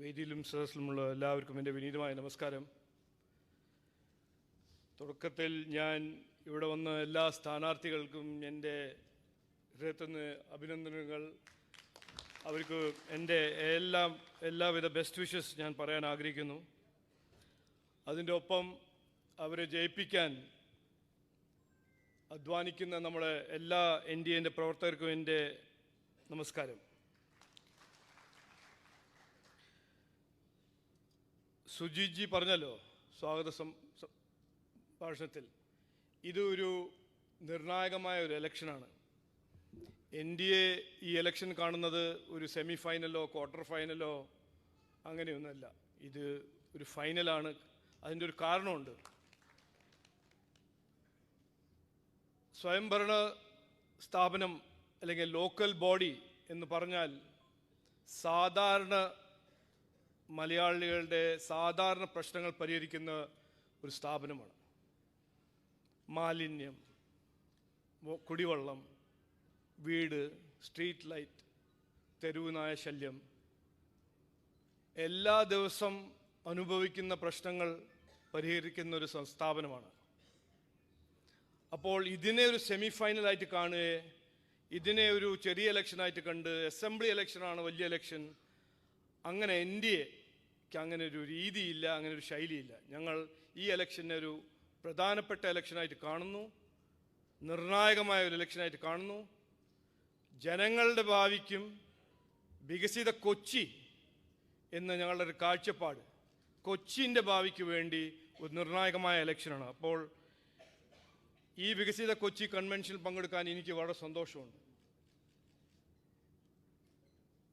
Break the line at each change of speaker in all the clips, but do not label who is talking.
വേദിയിലും സദസ്സിലുമുള്ള എല്ലാവർക്കും എന്റെ വിനീതമായ നമസ്കാരം. തുടക്കത്തിൽ ഞാൻ ഇവിടെ വന്ന എല്ലാ സ്ഥാനാർത്ഥികൾക്കും എന്റെ ഹൃദയത്തിൽ നിന്ന് അഭിനന്ദനങ്ങൾ. അവർക്ക് എന്റെ എല്ലാം എല്ലാവിധ ബെസ്റ്റ് വിഷസ് ഞാൻ പറയാൻ ആഗ്രഹിക്കുന്നു. അതിന്റെ ഒപ്പം അവരെ ജയിപ്പിക്കാൻ അധ്വാനിക്കുന്ന നമ്മുടെ എല്ലാ എൻ ഡി എന്റെ പ്രവർത്തകർക്കും എന്റെ നമസ്കാരം. സുജിജി പറഞ്ഞല്ലോ സ്വാഗത സംഭാഷണത്തിൽ ഇത് ഒരു നിർണായകമായ ഒരു ഇലക്ഷനാണ് എൻ ഡി എ ഈ ഇലക്ഷൻ കാണുന്നത് ഒരു സെമി ഫൈനലോ ക്വാർട്ടർ ഫൈനലോ അങ്ങനെയൊന്നുമല്ല. ഇത് ഒരു ഫൈനലാണ് അതിന്റെ ഒരു കാരണമുണ്ട്. സ്വയംഭരണ സ്ഥാപനം അല്ലെങ്കിൽ ലോക്കൽ ബോഡി എന്ന് പറഞ്ഞാൽ സാധാരണ മലയാളികളുടെ സാധാരണ പ്രശ്നങ്ങൾ പരിഹരിക്കുന്ന ഒരു സ്ഥാപനമാണ്. മാലിന്യം കുടിവെള്ളം വീട് സ്ട്രീറ്റ് ലൈറ്റ് തെരുവുനായ ശല്യം എല്ലാ ദിവസം അനുഭവിക്കുന്ന പ്രശ്നങ്ങൾ പരിഹരിക്കുന്ന ഒരു സ്ഥാപനമാണ്. അപ്പോൾ ഇതിനെ ഒരു സെമി ഫൈനലായിട്ട് കാണുകയെ ഇതിനെ ഒരു ചെറിയ ഇലക്ഷനായിട്ട് കണ്ട് അസംബ്ലി ഇലക്ഷനാണ് വലിയ ഇലക്ഷൻ അങ്ങനെ എൻ ഡി എക്ക് അങ്ങനെ ഒരു രീതിയില്ല അങ്ങനെ ഒരു ശൈലിയില്ല. ഞങ്ങൾ ഈ ഇലക്ഷനെ ഒരു പ്രധാനപ്പെട്ട ഇലക്ഷനായിട്ട് കാണുന്നു. നിർണായകമായ ഒരു ഇലക്ഷനായിട്ട് കാണുന്നു. ജനങ്ങളുടെ ഭാവിക്കും വികസിത കൊച്ചി എന്ന ഞങ്ങളുടെ ഒരു കാഴ്ചപ്പാട് കൊച്ചിന്റെ ഭാവിക്ക് വേണ്ടി ഒരു നിർണായകമായ ഇലക്ഷനാണ് അപ്പോൾ ഈ വികസിത കൊച്ചി കൺവെൻഷനിൽ പങ്കെടുക്കാൻ എനിക്ക് വളരെ സന്തോഷമുണ്ട്.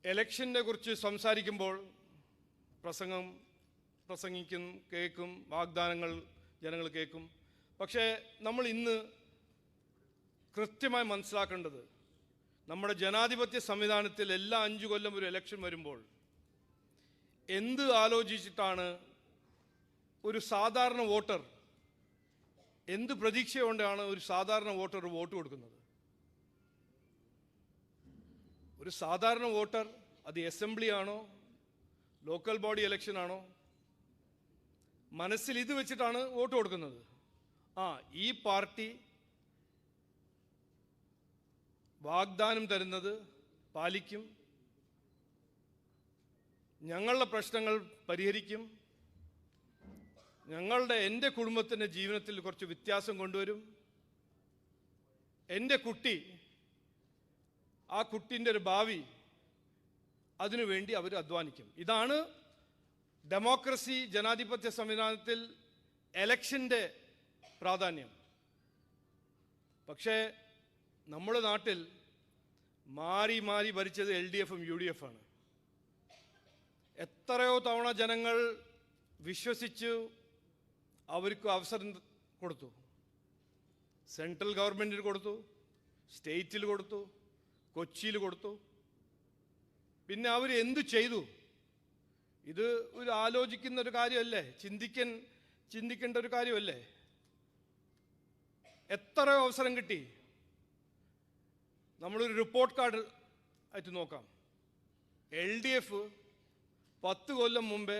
എലക്ഷനെ കുറിച്ച് സംസാരിക്കുമ്പോൾ പ്രസംഗം പ്രസംഗിക്കും കേൾക്കും വാഗ്ദാനങ്ങൾ ജനങ്ങൾ കേൾക്കും പക്ഷേ നമ്മൾ ഇന്ന് കൃത്യമായി മനസ്സിലാക്കേണ്ടത് നമ്മുടെ ജനാധിപത്യ സംവിധാനത്തിൽ എല്ലാ അഞ്ചു കൊല്ലം ഒരു ഇലക്ഷൻ വരുമ്പോൾ എന്ത് ആലോചിച്ചിട്ടാണ് ഒരു സാധാരണ വോട്ടർ എന്ത് പ്രതീക്ഷയോണ്ടാണ് ഒരു സാധാരണ വോട്ടർ വോട്ട് കൊടുക്കുന്നത്? ഒരു സാധാരണ വോട്ടർ അത് അസംബ്ലി ആണോ ലോക്കൽ ബോഡി ഇലക്ഷൻ ആണോ മനസ്സിൽ ഇത് വെച്ചിട്ടാണ് വോട്ട് കൊടുക്കുന്നത്. ആ ഈ പാർട്ടി വാഗ്ദാനം തരുന്നത് പാലിക്കും. ഞങ്ങളുടെ പ്രശ്നങ്ങൾ പരിഹരിക്കും. ഞങ്ങളുടെ എന്റെ കുടുംബത്തിന്റെ ജീവിതത്തിൽ കുറച്ച് വ്യത്യാസം കൊണ്ടുവരും. എന്റെ കുട്ടി ആ കുട്ടിന്റെ ഒരു ഭാവി അതിനുവേണ്ടി അവർ അധ്വാനിക്കും. ഇതാണ് ഡെമോക്രസി ജനാധിപത്യ സംവിധാനത്തിൽ എലക്ഷന്റെ പ്രാധാന്യം. പക്ഷേ നമ്മുടെ നാട്ടിൽ മാറി മാറി ഭരിച്ചത് എൽ ഡി എഫും യു ഡി എഫാണ്. എത്രയോ തവണ ജനങ്ങൾ വിശ്വസിച്ചു അവർക്ക് അവസരം കൊടുത്തു. സെൻട്രൽ ഗവൺമെന്റിന് കൊടുത്തു സ്റ്റേറ്റിൽ കൊടുത്തു കൊച്ചിയിൽ കൊടുത്തു. പിന്നെ അവർ എന്തു ചെയ്തു? ഇത് ഒരു ആലോചിക്കുന്ന ഒരു കാര്യമല്ലേ? ചിന്തിക്കൻ ചിന്തിക്കേണ്ട ഒരു കാര്യമല്ലേ? എത്ര അവസരം കിട്ടി? നമ്മളൊരു റിപ്പോർട്ട് കാർഡ് ആയിട്ട് നോക്കാം. എൽ ഡി എഫ് പത്ത് കൊല്ലം മുമ്പേ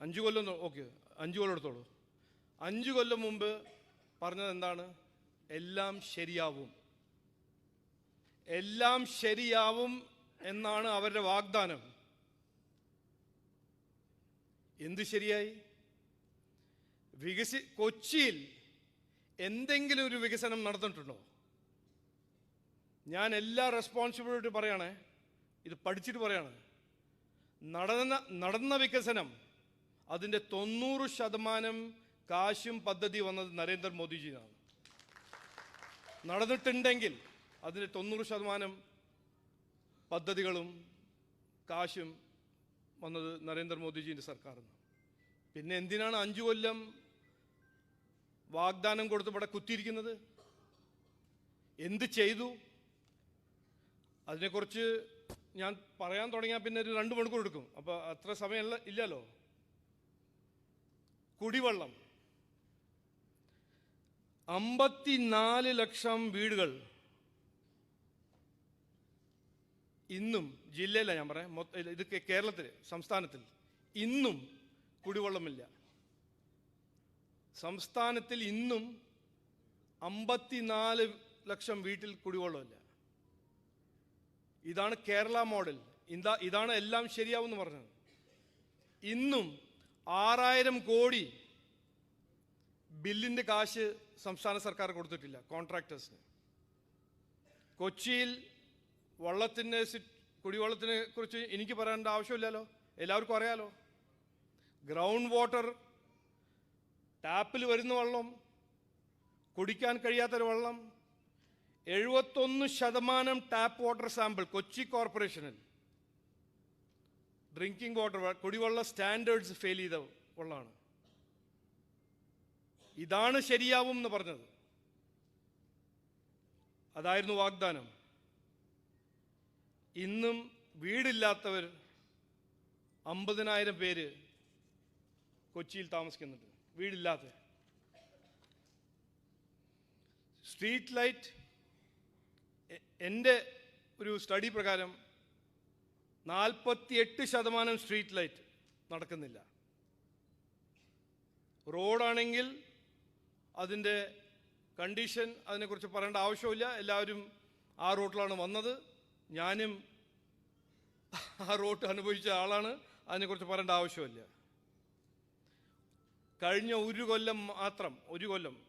അഞ്ച് കൊല്ലം ഓക്കെ അഞ്ച് കൊല്ലം എടുത്തോളൂ. അഞ്ച് കൊല്ലം മുമ്പ് പറഞ്ഞത് എന്താണ്? എല്ലാം ശരിയാവും. എല്ലാം ശരിയാവും എന്നാണ് അവരുടെ വാഗ്ദാനം. എന്തു ശരിയായി? വികസി കൊച്ചിയിൽ എന്തെങ്കിലും ഒരു വികസനം നടന്നിട്ടുണ്ടോ? ഞാൻ എല്ലാ റെസ്പോൺസിബിലിറ്റി പറയണേ ഇത് പഠിച്ചിട്ട് പറയാണ്. നടന്ന നടന്ന വികസനം അതിന്റെ തൊണ്ണൂറ് ശതമാനം കാശും പദ്ധതി വന്നത് നരേന്ദ്രമോദിജിയാണ്. നടന്നിട്ടുണ്ടെങ്കിൽ അതിന്റെ തൊണ്ണൂറ് ശതമാനം പദ്ധതികളും കാശും വന്നത് നരേന്ദ്രമോദിജീന്റെ സർക്കാരിന്ന് പിന്നെ എന്തിനാണ് അഞ്ചു കൊല്ലം വാഗ്ദാനം കൊടുത്ത് ഇവിടെ കുത്തിയിരിക്കുന്നത്? എന്ത് ചെയ്തു? അതിനെക്കുറിച്ച് ഞാൻ പറയാൻ തുടങ്ങിയാൽ പിന്നെ ഒരു രണ്ട് മണിക്കൂർ എടുക്കും. അപ്പോൾ അത്ര സമയം ഇല്ലല്ലോ. കുടിവെള്ളം. അമ്പത്തിനാല് ലക്ഷം വീടുകൾ ഇന്നും ജില്ലയില ഞാൻ പറയാം മൊത്തം ഇത് കേരളത്തിൽ സംസ്ഥാനത്തിൽ. ഇന്നും കുടിവെള്ളമില്ല. സംസ്ഥാനത്തിൽ ഇന്നും അമ്പത്തിനാല് ലക്ഷം വീട്ടിൽ കുടിവെള്ളമില്ല. ഇതാണ് കേരള മോഡൽ. ഇതാ ഇതാണ് എല്ലാം ശരിയാവും എന്ന് പറഞ്ഞത്. ഇന്നും ആറായിരം കോടി ബില്ലിന്റെ കാശ് സംസ്ഥാന സർക്കാർ കൊടുത്തിട്ടില്ല കോൺട്രാക്ടേഴ്സിന്. കൊച്ചിയിൽ വള്ളത്തിന്റെ കുടിവെള്ളത്തിനെ കുറിച്ച് എനിക്ക് പറയേണ്ട ആവശ്യമില്ലല്ലോ. എല്ലാവർക്കും അറിയാലോ. ഗ്രൗണ്ട് വാട്ടർ ടാപ്പിൽ വരുന്ന വെള്ളം കുടിക്കാൻ കഴിയാത്തൊരു വെള്ളം എഴുപത്തൊന്ന് ശതമാനം ടാപ്പ് വാട്ടർ സാമ്പിൾ കൊച്ചി കോർപ്പറേഷനിൽ. ഡ്രിങ്കിങ് വാട്ടർ കുടിവെള്ള സ്റ്റാൻഡേർഡ്സ് ഫെയിൽ ചെയ്ത വെള്ളമാണ്. ഇതാണ് ശരിയാവും എന്ന് പറഞ്ഞത്. അതായിരുന്നു വാഗ്ദാനം. ഇന്നും വീടില്ലാത്തവർ അമ്പതിനായിരം പേര് കൊച്ചിയിൽ താമസിക്കുന്നുണ്ട്. വീടില്ലാത്ത സ്ട്രീറ്റ് ലൈറ്റ് എന്റെ ഒരു സ്റ്റഡി പ്രകാരം നാൽപ്പത്തിയെട്ട് ശതമാനം സ്ട്രീറ്റ് ലൈറ്റ് നടക്കുന്നില്ല. റോഡാണെങ്കിൽ അതിന്റെ കണ്ടീഷൻ അതിനെക്കുറിച്ച് പറയേണ്ട ആവശ്യമില്ല. എല്ലാവരും ആ റോട്ടിലാണ് വന്നത്. ഞാനും ആ റോട്ട് അനുഭവിച്ച ആളാണ്. അതിനെക്കുറിച്ച് പറയേണ്ട ആവശ്യമില്ല. കഴിഞ്ഞ ഒരു കൊല്ലം മാത്രം ഒരു കൊല്ലം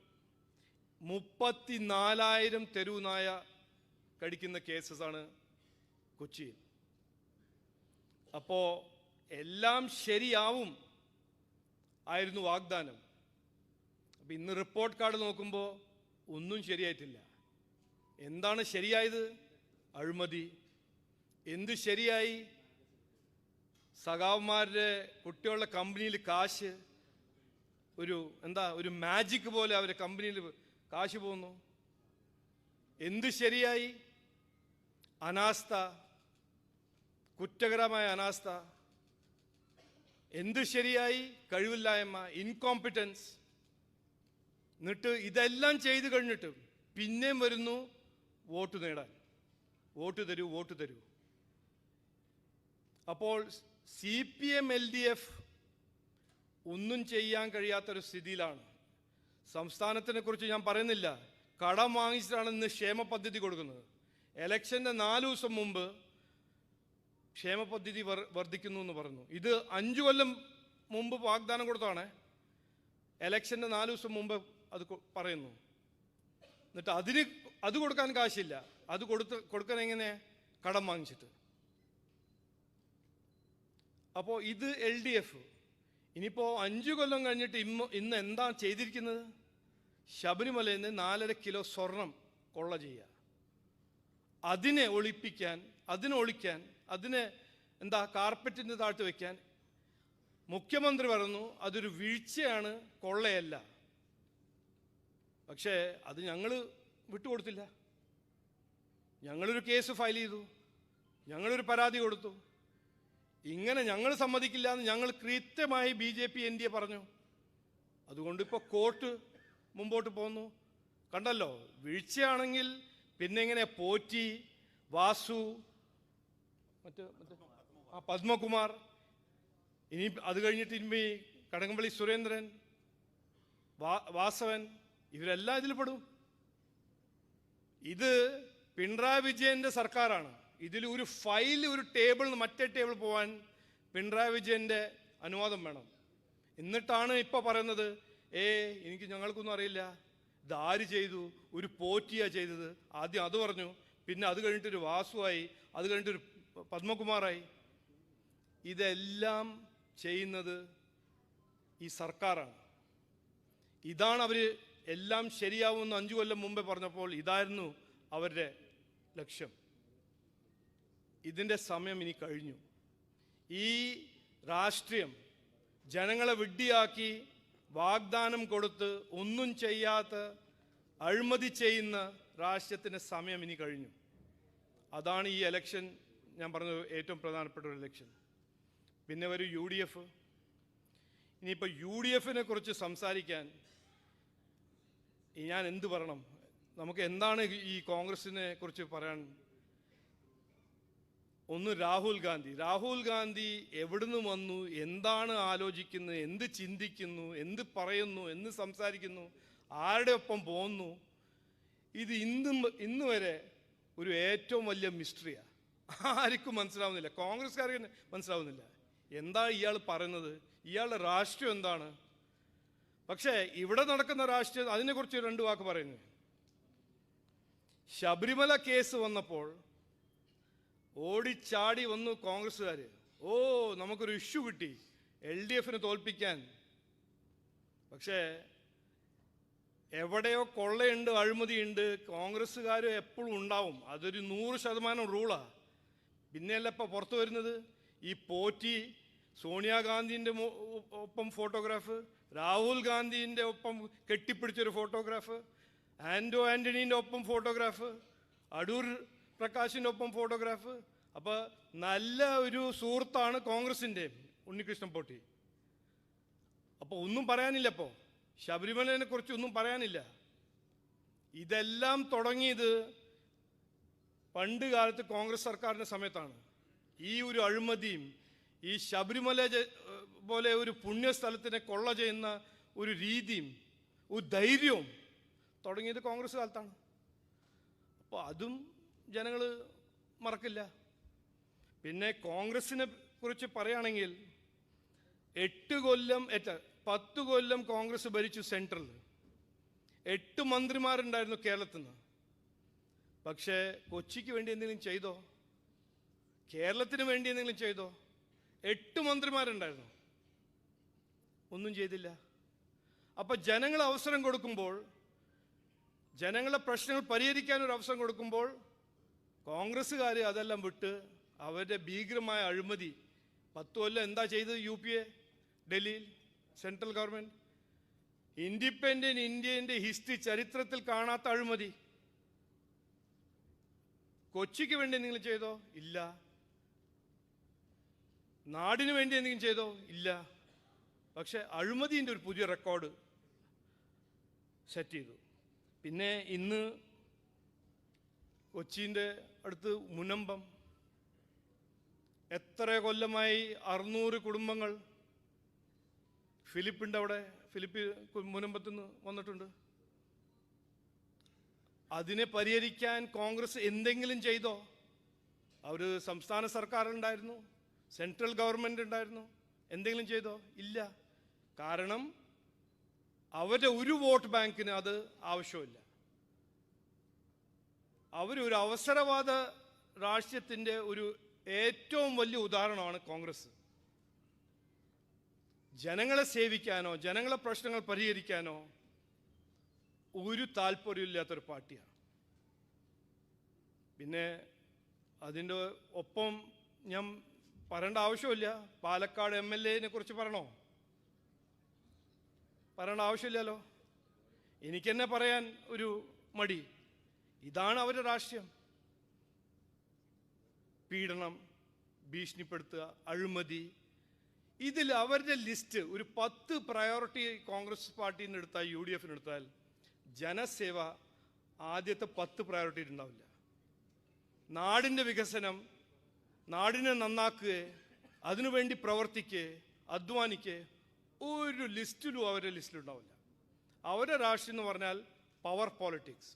മുപ്പത്തിനാലായിരം തെരുവ് നായ കടിക്കുന്ന കേസസ് ആണ് കൊച്ചിയിൽ. അപ്പോൾ എല്ലാം ശരിയാവും ആയിരുന്നു വാഗ്ദാനം. അപ്പം ഇന്ന് റിപ്പോർട്ട് കാർഡ് നോക്കുമ്പോൾ ഒന്നും ശരിയായിട്ടില്ല. എന്താണ് ശരിയായത്? അഴിമതി. എന്തു ശരിയായി? സഖാവന്മാരുടെ കുട്ടികളുടെ കമ്പനിയിൽ കാശ് ഒരു എന്താ ഒരു മാജിക് പോലെ അവരെ കമ്പനിയിൽ കാശ് പോകുന്നു. എന്തു ശരിയായി? അനാസ്ഥ. കുറ്റകരമായ അനാസ്ഥ. എന്തു ശരിയായി? കഴിവില്ലായ്മ ഇൻകോമ്പിറ്റൻസ് എന്നിട്ട് ഇതെല്ലാം ചെയ്തു കഴിഞ്ഞിട്ട് പിന്നെയും വരുന്നു വോട്ട് നേടാൻ. വോട്ട് തരൂ വോട്ട് തരൂ. അപ്പോൾ C P M L D F ഒന്നും ചെയ്യാൻ കഴിയാത്തൊരു സ്ഥിതിയിലാണ്. സംസ്ഥാനത്തിനെ കുറിച്ച് ഞാൻ പറയുന്നില്ല. കടം വാങ്ങിച്ചിട്ടാണ് ഇന്ന് ക്ഷേമ പദ്ധതി കൊടുക്കുന്നത്. എലക്ഷന്റെ നാല് ദിവസം മുമ്പ് ക്ഷേമ പദ്ധതി വർദ്ധിക്കുന്നു എന്ന് പറഞ്ഞു ഇത് അഞ്ചു കൊല്ലം മുമ്പ് വാഗ്ദാനം കൊടുത്താണ് എലക്ഷന്റെ നാല് ദിവസം മുമ്പ് അത് പറയുന്നു. എന്നിട്ട് അതിന് അത് കൊടുക്കാൻ കാശില്ല. അത് കൊടുത്ത് കൊടുക്കാൻ എങ്ങനെ കടം വാങ്ങിച്ചിട്ട്. അപ്പോൾ ഇത് എൽ ഡി എഫ് ഇനിയിപ്പോൾ അഞ്ചു കൊല്ലം കഴിഞ്ഞിട്ട് ഇന്ന് ഇന്ന് എന്താ ചെയ്തിരിക്കുന്നത്? ശബരിമലയിൽ നിന്ന് നാലര കിലോ സ്വർണം കൊള്ള ചെയ്യുക. അതിനെ ഒളിപ്പിക്കാൻ അതിനെ ഒളിക്കാൻ അതിനെ എന്താ കാർപ്പറ്റിന്റെ താഴ്ത്ത് വെക്കാൻ. മുഖ്യമന്ത്രി പറഞ്ഞു അതൊരു വീഴ്ചയാണ് കൊള്ളയല്ല. പക്ഷേ അത് ഞങ്ങൾ വിട്ടുകൊടുത്തില്ല. ഞങ്ങളൊരു കേസ് ഫയൽ ചെയ്തു. ഞങ്ങളൊരു പരാതി കൊടുത്തു. ഇങ്ങനെ ഞങ്ങൾ സമ്മതിക്കില്ല എന്ന് ഞങ്ങൾ കൃത്യമായി B J P N D A പറഞ്ഞു. അതുകൊണ്ട് ഇപ്പോൾ കോർട്ട് മുമ്പോട്ട് പോന്നു. കണ്ടല്ലോ വീഴ്ചയാണെങ്കിൽ പിന്നെ ഇങ്ങനെ പോറ്റി വാസു മറ്റ് ആ പത്മകുമാർ ഇനി അത് കഴിഞ്ഞിട്ട് ഇനി കടകംപള്ളി സുരേന്ദ്രൻ വാസവൻ ഇവരെല്ലാം ഇതിൽ പെടും. ഇത് പിണറായി വിജയന്റെ സർക്കാരാണ്. ഇതിൽ ഒരു ഫയൽ ഒരു ടേബിൾ മറ്റേ ടേബിൾ പോകാൻ പിണറായി വിജയന്റെ അനുവാദം വേണം. എന്നിട്ടാണ് ഇപ്പോൾ പറയുന്നത് ഏ എനിക്ക് ഞങ്ങൾക്കൊന്നും അറിയില്ല. ദാരി ചെയ്തു? ഒരു പോറ്റിയാ ചെയ്തത്. ആദ്യം അത് പറഞ്ഞു. പിന്നെ അത് കഴിഞ്ഞിട്ടൊരു വാസുവായി അത് കഴിഞ്ഞിട്ടൊരു പത്മകുമാറായി. ഇതെല്ലാം ചെയ്യുന്നത് ഈ സർക്കാരാണ്. ഇതാണ് അവർ എല്ലാം ശരിയാവുമെന്ന് അഞ്ചു കൊല്ലം മുമ്പേ പറഞ്ഞപ്പോൾ ഇതായിരുന്നു അവരുടെ ലക്ഷ്യം. ഇതിന്റെ സമയം ഇനി കഴിഞ്ഞു. ഈ രാഷ്ട്രീയം ജനങ്ങളെ വിഡ്ഢിയാക്കി വാഗ്ദാനം കൊടുത്ത് ഒന്നും ചെയ്യാത്ത അഴിമതി ചെയ്യുന്ന രാഷ്ട്രീയത്തിന്റെ സമയം ഇനി കഴിഞ്ഞു. അതാണ് ഈ എലക്ഷൻ ഞാൻ പറഞ്ഞത് ഏറ്റവും പ്രധാനപ്പെട്ട ഒരു ഇലക്ഷൻ പിന്നെ ഒരു യു ഡി എഫ്. ഇനിയിപ്പോൾ യു ഡി എഫിനെ കുറിച്ച് സംസാരിക്കാൻ ഞാൻ എന്ത് പറയണം നമുക്ക് എന്താണ് ഈ കോൺഗ്രസിനെ കുറിച്ച് പറയാൻ? ഒന്ന് രാഹുൽ ഗാന്ധി. രാഹുൽ ഗാന്ധി എവിടുന്ന് വന്നു? എന്താണ് ആലോചിക്കുന്നത് എന്ത് ചിന്തിക്കുന്നു? എന്ത് പറയുന്നു? എന്ത് സംസാരിക്കുന്നു. ആരുടെ ഒപ്പം പോകുന്നു ഇത് ഇന്നും ഇന്ന് വരെ ഒരു ഏറ്റവും വലിയ മിസ്റ്ററിയാണ് ആർക്കും മനസ്സിലാവുന്നില്ല. കോൺഗ്രസ്സുകാർക്ക് മനസ്സിലാവുന്നില്ല. എന്താ ഇയാൾ പറയുന്നത്? ഇയാളുടെ രാഷ്ട്രീയം എന്താണ്? പക്ഷേ ഇവിടെ നടക്കുന്ന രാഷ്ട്രീയം അതിനെക്കുറിച്ച് രണ്ട് വാക്ക് പറയുന്നു. ശബരിമല കേസ് വന്നപ്പോൾ ഓടിച്ചാടി വന്നു കോൺഗ്രസ്സുകാർ ഓ നമുക്കൊരു ഇഷ്യൂ കിട്ടി. എൽ ഡി എഫിനെ തോൽപ്പിക്കാൻ. പക്ഷേ എവിടെയോ കൊള്ളയുണ്ട് അഴിമതിയുണ്ട് കോൺഗ്രസ്സുകാർ എപ്പോഴും ഉണ്ടാവും. അതൊരു നൂറ് ശതമാനം റൂളാണ് പിന്നെയല്ല ഇപ്പോൾ പുറത്തു വരുന്നത്? ഈ പോറ്റി സോണിയാഗാന്ധിന്റെ ഒപ്പം ഫോട്ടോഗ്രാഫ് രാഹുൽ ഗാന്ധിന്റെ ഒപ്പം കെട്ടിപ്പിടിച്ചൊരു ഫോട്ടോഗ്രാഫ് ആൻഡോ ആന്റണീന്റെ ഒപ്പം ഫോട്ടോഗ്രാഫ് അടൂർ പ്രകാശിന്റെ ഒപ്പം ഫോട്ടോഗ്രാഫ്. അപ്പോൾ നല്ല ഒരു സുഹൃത്താണ് കോൺഗ്രസിന്റെ ഉണ്ണികൃഷ്ണൻ പോട്ടി. അപ്പോൾ ഒന്നും പറയാനില്ല അപ്പോൾ ശബരിമലയെ കുറിച്ച് ഒന്നും പറയാനില്ല. ഇതെല്ലാം തുടങ്ങിയത് പണ്ട് കാലത്ത് കോൺഗ്രസ് സർക്കാരിന്റെ സമയത്താണ്. ഈ ഒരു അഴിമതിയും ഈ ശബരിമല പോലെ ഒരു പുണ്യസ്ഥലത്തിനെ കൊള്ള ചെയ്യുന്ന ഒരു രീതിയും ഒരു ധൈര്യവും തുടങ്ങിയത് കോൺഗ്രസ് കാലത്താണ്. അപ്പോൾ അതും ജനങ്ങൾ മറക്കില്ല. പിന്നെ കോൺഗ്രസിനെ കുറിച്ച് പറയുകയാണെങ്കിൽ എട്ട് കൊല്ലം എറ്റ പത്ത് കൊല്ലം കോൺഗ്രസ് ഭരിച്ചു സെൻട്രൽ എട്ട് മന്ത്രിമാരുണ്ടായിരുന്നു കേരളത്തിൽ നിന്ന് പക്ഷേ കൊച്ചിക്ക് വേണ്ടി എന്തെങ്കിലും ചെയ്തോ? കേരളത്തിന് വേണ്ടി എന്തെങ്കിലും ചെയ്തോ? എട്ട് മന്ത്രിമാരുണ്ടായിരുന്നു. ഒന്നും ചെയ്തില്ല. അപ്പോൾ ജനങ്ങൾ അവസരം കൊടുക്കുമ്പോൾ ജനങ്ങളെ പ്രശ്നങ്ങൾ പരിഹരിക്കാൻ ഒരു അവസരം കൊടുക്കുമ്പോൾ കോൺഗ്രസ്സുകാർ അതെല്ലാം വിട്ട് അവരുടെ ഭീകരമായ അഴിമതി. പത്ത് കൊല്ലം എന്താ ചെയ്തത് യു പി എ? ഡൽഹിയിൽ സെൻട്രൽ ഗവൺമെന്റ്. ഇൻഡിപെൻഡന്റ് ഇന്ത്യന്റെ ഹിസ്റ്ററി ചരിത്രത്തിൽ കാണാത്ത അഴിമതി. കൊച്ചിക്ക് വേണ്ടി എന്തെങ്കിലും ചെയ്തോ? ഇല്ല. നാടിനു വേണ്ടി എന്തെങ്കിലും ചെയ്തോ? ഇല്ല. പക്ഷെ അഴിമതിന്റെ ഒരു പുതിയ റെക്കോർഡ് സെറ്റ് ചെയ്തു. പിന്നെ ഇന്ന് കൊച്ചിന്റെ അടുത്ത് മുനമ്പം. എത്ര കൊല്ലമായി അറുന്നൂറ് കുടുംബങ്ങൾ ഫിലിപ്പിന്റെ അവിടെ ഫിലിപ്പി മുനമ്പത്ത് നിന്ന് വന്നിട്ടുണ്ട്. അതിനെ പരിഹരിക്കാൻ കോൺഗ്രസ് എന്തെങ്കിലും ചെയ്തോ? അവർ സംസ്ഥാന സർക്കാർ ഉണ്ടായിരുന്നു സെൻട്രൽ ഗവൺമെന്റ് ഉണ്ടായിരുന്നു എന്തെങ്കിലും ചെയ്തോ? ഇല്ല. കാരണം അവരുടെ ഒരു വോട്ട് ബാങ്കിന് അത് ആവശ്യമില്ല. അവരൊരു അവസരവാദ രാഷ്ട്രീയത്തിന്റെ ഒരു ഏറ്റവും വലിയ ഉദാഹരണമാണ് കോൺഗ്രസ്. ജനങ്ങളെ സേവിക്കാനോ ജനങ്ങളെ പ്രശ്നങ്ങൾ പരിഹരിക്കാനോ ഒരു താല്പര്യമില്ലാത്തൊരു പാർട്ടിയാണ്. പിന്നെ അതിന്റെ ഒപ്പം ഞാൻ പറയേണ്ട ആവശ്യമില്ല. പാലക്കാട് എം എൽ എനെ കുറിച്ച് പറയണോ? പറയേണ്ട ആവശ്യമില്ലല്ലോ. എനിക്ക് തന്നെ പറയാൻ ഒരു മടി. ഇതാണ് അവരുടെ രാഷ്ട്രീയം. പീഡനം ഭീഷണിപ്പെടുത്തുക അഴിമതി. ഇതിൽ അവരുടെ ലിസ്റ്റ് ഒരു പത്ത് പ്രയോറിറ്റി കോൺഗ്രസ് പാർട്ടിയിൽ എടുത്താൽ യു ഡി എഫിന് എടുത്താൽ ജനസേവ ആദ്യത്തെ പത്ത് പ്രയോറിറ്റി ഉണ്ടാവില്ല. നാടിന്റെ വികസനം നാടിനെ നന്നാക്കുക അതിനുവേണ്ടി പ്രവർത്തിക്കുക അധ്വാനിക്കുക ഒരു ലിസ്റ്റിലും അവരുടെ ലിസ്റ്റിലുണ്ടാവില്ല. അവരുടെ രാഷ്ട്രീയം എന്ന് പറഞ്ഞാൽ പവർ പോളിറ്റിക്സ്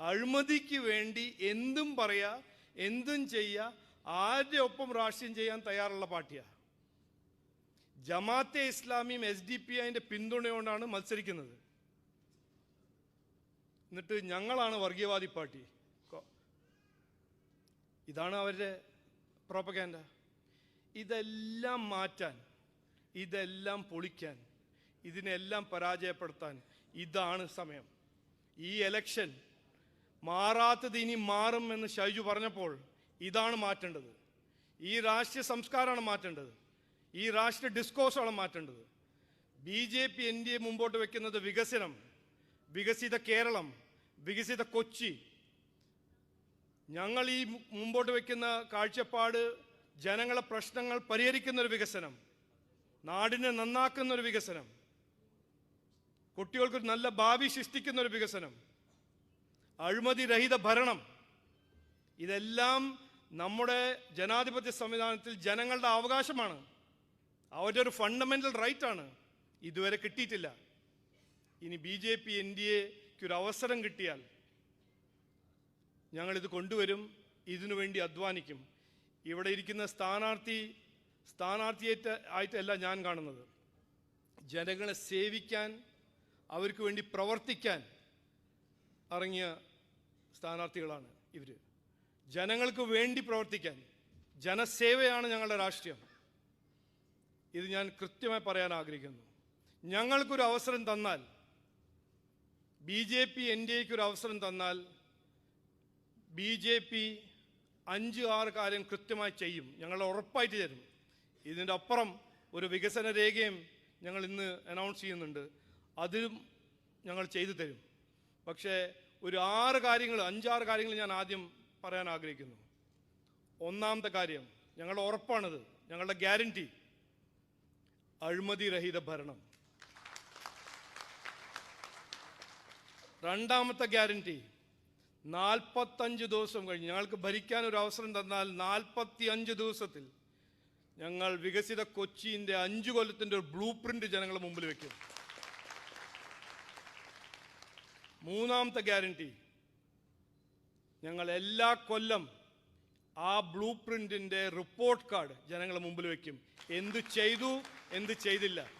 അഴിമതിക്ക് വേണ്ടി എന്തും പറയുക എന്തും ചെയ്യുക ആരുടെ ഒപ്പം രാഷ്ട്രീയം ചെയ്യാൻ തയ്യാറുള്ള പാർട്ടിയാണ് ജമാത്തെ ഇസ്ലാമിയും എസ് ഡി പി ഐന്റെ പിന്തുണയോണ്ടാണ് മത്സരിക്കുന്നത്. എന്നിട്ട് ഞങ്ങളാണ് വർഗീയവാദി പാർട്ടി. ഇതാണ് അവരുടെ പ്രോപ്പഗാൻഡ ഇതെല്ലാം മാറ്റാൻ ഇതെല്ലാം പൊളിക്കാൻ ഇതിനെല്ലാം പരാജയപ്പെടുത്താൻ ഇതാണ് സമയം. ഈ എലക്ഷൻ മാറാത്തത് ഇനി മാറും എന്ന് ഷൈജു പറഞ്ഞപ്പോൾ ഇതാണ് മാറ്റേണ്ടത്. ഈ രാഷ്ട്രീയ സംസ്കാരമാണ് മാറ്റേണ്ടത്. ഈ രാഷ്ട്രീയ ഡിസ്കോഴ്സാണ് മാറ്റേണ്ടത്. B J P N D A മുമ്പോട്ട് വെക്കുന്നത് വികസനം വികസിത കേരളം വികസിത കൊച്ചി. ഞങ്ങൾ ഈ മുമ്പോട്ട് വെക്കുന്ന കാഴ്ചപ്പാട് ജനങ്ങളെ പ്രശ്നങ്ങൾ പരിഹരിക്കുന്ന ഒരു വികസനം. നാടിനെ നന്നാക്കുന്ന ഒരു വികസനം. കുട്ടികൾക്കൊരു നല്ല ഭാവി സൃഷ്ടിക്കുന്ന ഒരു വികസനം. അഴിമതി രഹിത ഭരണം. ഇതെല്ലാം നമ്മുടെ ജനാധിപത്യ സംവിധാനത്തിൽ ജനങ്ങളുടെ അവകാശമാണ്. അവരുടെ ഒരു ഫണ്ടമെന്റൽ റൈറ്റ് ആണ്. ഇതുവരെ കിട്ടിയിട്ടില്ല. ഇനി B J P N D എക്ക് ഒരു അവസരം കിട്ടിയാൽ ഞങ്ങളിത് കൊണ്ടുവരും. ഇതിനുവേണ്ടി അധ്വാനിക്കും. ഇവിടെ ഇരിക്കുന്ന സ്ഥാനാർത്ഥി സ്ഥാനാർത്ഥിയായിട്ട് ആയിട്ടല്ല ഞാൻ കാണുന്നത്. ജനങ്ങളെ സേവിക്കാൻ അവർക്ക് വേണ്ടി പ്രവർത്തിക്കാൻ ഇറങ്ങിയ സ്ഥാനാർത്ഥികളാണ് ഇവർ ജനങ്ങൾക്ക് വേണ്ടി പ്രവർത്തിക്കാൻ ജനസേവയാണ് ഞങ്ങളുടെ രാഷ്ട്രീയം. ഇത് ഞാൻ കൃത്യമായി പറയാൻ ആഗ്രഹിക്കുന്നു. ഞങ്ങൾക്കൊരു അവസരം തന്നാൽ B J P N D എക്ക് ഒരു അവസരം തന്നാൽ ബി ജെ പി അഞ്ച് ആറ് കാര്യം കൃത്യമായി ചെയ്യും. ഞങ്ങൾ ഉറപ്പായിട്ട് തരും ഇതിന്റെ അപ്പുറം ഒരു വികസന രേഖയും ഞങ്ങൾ ഇന്ന് അനൗൺസ് ചെയ്യുന്നുണ്ട്. അതിലും ഞങ്ങൾ ചെയ്തു തരും. പക്ഷേ ഒരു ആറ് കാര്യങ്ങൾ അഞ്ചാറ് കാര്യങ്ങൾ ഞാൻ ആദ്യം പറയാൻ ആഗ്രഹിക്കുന്നു. ഒന്നാമത്തെ കാര്യം ഞങ്ങളുടെ ഉറപ്പാണിത് ഞങ്ങളുടെ ഗ്യാരണ്ടി അഴിമതി രഹിത ഭരണം. രണ്ടാമത്തെ ഗ്യാരണ്ടി നാൽപ്പത്തഞ്ച് ദിവസം കഴിഞ്ഞ് ഞങ്ങൾക്ക് ഭരിക്കാൻ ഒരു അവസരം തന്നാൽ നാൽപ്പത്തി അഞ്ച് ദിവസത്തിൽ ഞങ്ങൾ വികസിത കൊച്ചിന്റെ അഞ്ചു കൊല്ലത്തിന്റെ ഒരു ബ്ലൂ പ്രിന്റ് ജനങ്ങളുടെ മുമ്പിൽ വെക്കും. മൂന്നാമത്തെ ഗ്യാരണ്ടി. ഞങ്ങൾ എല്ലാ കൊല്ലം ആ ബ്ലൂ പ്രിന്റിന്റെ റിപ്പോർട്ട് കാർഡ് ജനങ്ങളുടെ മുമ്പിൽ വെക്കും. എന്ത് ചെയ്തു എന്ത് ചെയ്തില്ല.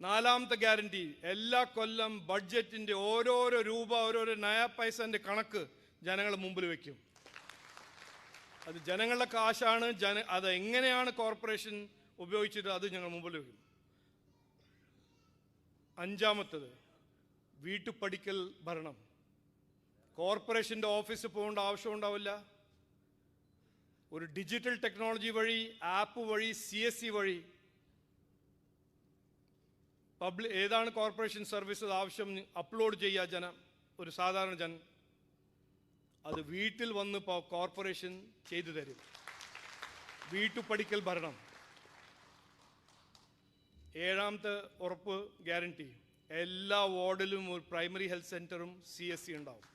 നാലാമത്തെ ഗ്യാരണ്ടി. എല്ലാ കൊല്ലം ബഡ്ജറ്റിന്റെ ഓരോരോ രൂപ ഓരോരോ നയ പൈസന്റെ കണക്ക് ജനങ്ങളുടെ മുമ്പിൽ വെക്കും. അത് ജനങ്ങളുടെ കാശാണ് ജന അത് എങ്ങനെയാണ് കോർപ്പറേഷൻ ഉപയോഗിച്ചിട്ട് അത് ഞങ്ങൾ മുമ്പിൽ വെക്കും അഞ്ചാമത്തത് വീട്ടുപടിക്കൽ ഭരണം. കോർപ്പറേഷന്റെ ഓഫീസിൽ പോകേണ്ട ആവശ്യം ഉണ്ടാവില്ല. ഒരു ഡിജിറ്റൽ ടെക്നോളജി വഴി ആപ്പ് വഴി സി എസ് സി വഴി പബ്ലിക് ഏതാണ് കോർപ്പറേഷൻ സർവീസസ് ആവശ്യം അപ്ലോഡ് ചെയ്യുക ജനം ഒരു സാധാരണ ജനം അത് വീട്ടിൽ വന്ന് കോർപ്പറേഷൻ ചെയ്തു തരും. വീട്ടുപടിക്കൽ ഭരണം. ഏഴാമത്തെ ഉറപ്പ് ഗ്യാരണ്ടി എല്ലാ വാർഡിലും ഒരു പ്രൈമറി ഹെൽത്ത് സെന്ററും സി എസ് സി ഉണ്ടാവും.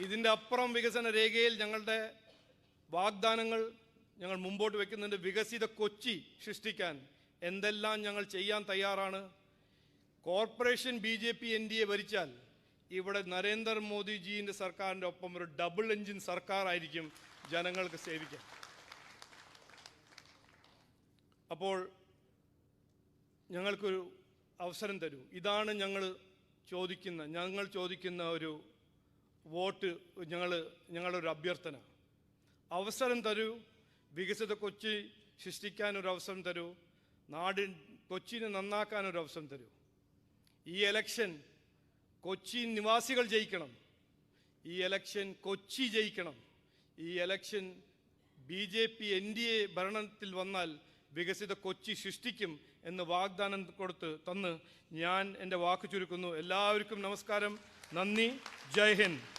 ഇതിന്റെ അപ്പുറം വികസന രേഖയിൽ ഞങ്ങളുടെ വാഗ്ദാനങ്ങൾ ഞങ്ങൾ മുമ്പോട്ട് വെക്കുന്നുണ്ട്. വികസിത കൊച്ചി സൃഷ്ടിക്കാൻ എന്തെല്ലാം ഞങ്ങൾ ചെയ്യാൻ തയ്യാറാണ്. Corporation B J P N D A ഭരിച്ചാൽ ഇവിടെ നരേന്ദ്രമോദിജീന്റെ സർക്കാരിന്റെ ഒപ്പം ഒരു ഡബിൾ എഞ്ചിൻ സർക്കാരായിരിക്കും ജനങ്ങൾക്ക് സേവിക്കാൻ. അപ്പോൾ ഞങ്ങൾക്കൊരു അവസരം തരൂ. ഇതാണ് ഞങ്ങൾ ചോദിക്കുന്ന ഞങ്ങൾ ചോദിക്കുന്ന ഒരു വോട്ട് ഞങ്ങൾ ഞങ്ങളുടെ ഒരു അഭ്യർത്ഥന. അവസരം തരൂ വികസിത കൊച്ചി സൃഷ്ടിക്കാൻ ഒരു അവസരം തരൂ നാടിൻ കൊച്ചിനെ നന്നാക്കാൻ ഒരു അവസരം തരൂ. ഈ എലക്ഷൻ കൊച്ചി നിവാസികൾ ജയിക്കണം. ഈ എലക്ഷൻ കൊച്ചി ജയിക്കണം. ഈ election B J P N D A ഭരണത്തിൽ വന്നാൽ വികസിത കൊച്ചി സൃഷ്ടിക്കും എന്ന് വാഗ്ദാനം കൊടുത്ത് തന്ന് ഞാൻ എന്റെ വാക്ക് ചുരുക്കുന്നു. എല്ലാവർക്കും നമസ്കാരം. നന്ദി. ജയ് ഹിന്ദ്.